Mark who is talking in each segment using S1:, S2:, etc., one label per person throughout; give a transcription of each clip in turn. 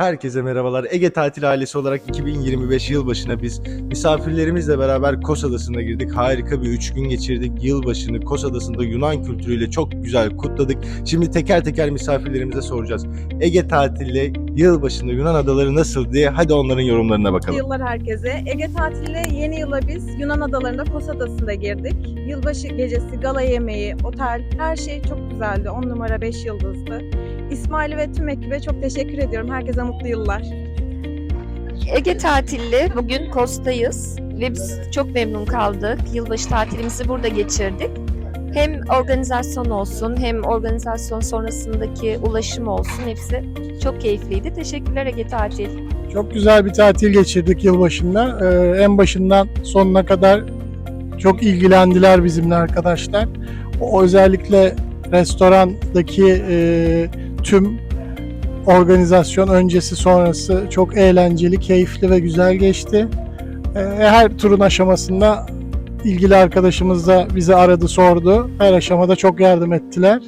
S1: Herkese merhabalar. Ege Tatil ailesi olarak 2025 yılbaşına biz misafirlerimizle beraber Kos Adası'na girdik. Harika bir üç gün geçirdik. Yılbaşını Kos Adası'nda Yunan kültürüyle çok güzel kutladık. Şimdi teker teker misafirlerimize soracağız. Ege Tatil'le yılbaşında Yunan adaları nasıl diye hadi onların yorumlarına bakalım.
S2: yıllar herkese. Ege tatiliyle yeni yıla biz Yunan adalarında Kos Adası'nda girdik. Yılbaşı gecesi, gala yemeği, otel her şey çok güzeldi. 10 numara 5 yıldızdı. İsmail ve tüm ekibe çok teşekkür ediyorum. Herkese mutlu yıllar.
S3: Ege tatilli bugün Kos'tayız ve biz çok memnun kaldık. Yılbaşı tatilimizi burada geçirdik. Hem organizasyon olsun hem organizasyon sonrasındaki ulaşım olsun hepsi çok keyifliydi. Teşekkürler Ege Tatil.
S4: Çok güzel bir tatil geçirdik yılbaşında. Ee, en başından sonuna kadar çok ilgilendiler bizimle arkadaşlar. O özellikle restorandaki e, tüm organizasyon öncesi sonrası çok eğlenceli, keyifli ve güzel geçti. Ee, her turun aşamasında ilgili arkadaşımız da bizi aradı, sordu. Her aşamada çok yardım ettiler.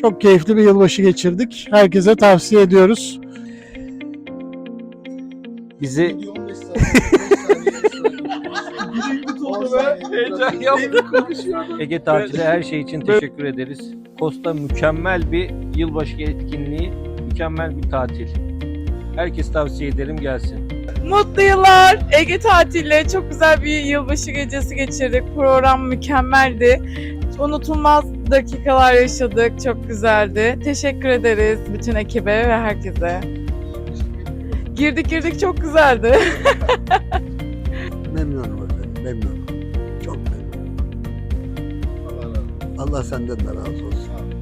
S4: Çok keyifli bir yılbaşı geçirdik. Herkese tavsiye ediyoruz.
S5: Bizi Ege Tatili her şey için teşekkür ederiz. Kosta mükemmel bir yılbaşı etkinliği, mükemmel bir tatil. Herkes tavsiye ederim gelsin.
S6: Mutlu yıllar. Ege tatiliyle çok güzel bir yılbaşı gecesi geçirdik. Program mükemmeldi. Unutulmaz dakikalar yaşadık. Çok güzeldi. Teşekkür ederiz bütün ekibe ve herkese. Girdik girdik çok güzeldi.
S7: Memnunum. Çok memnunum. Allah senden de razı olsun.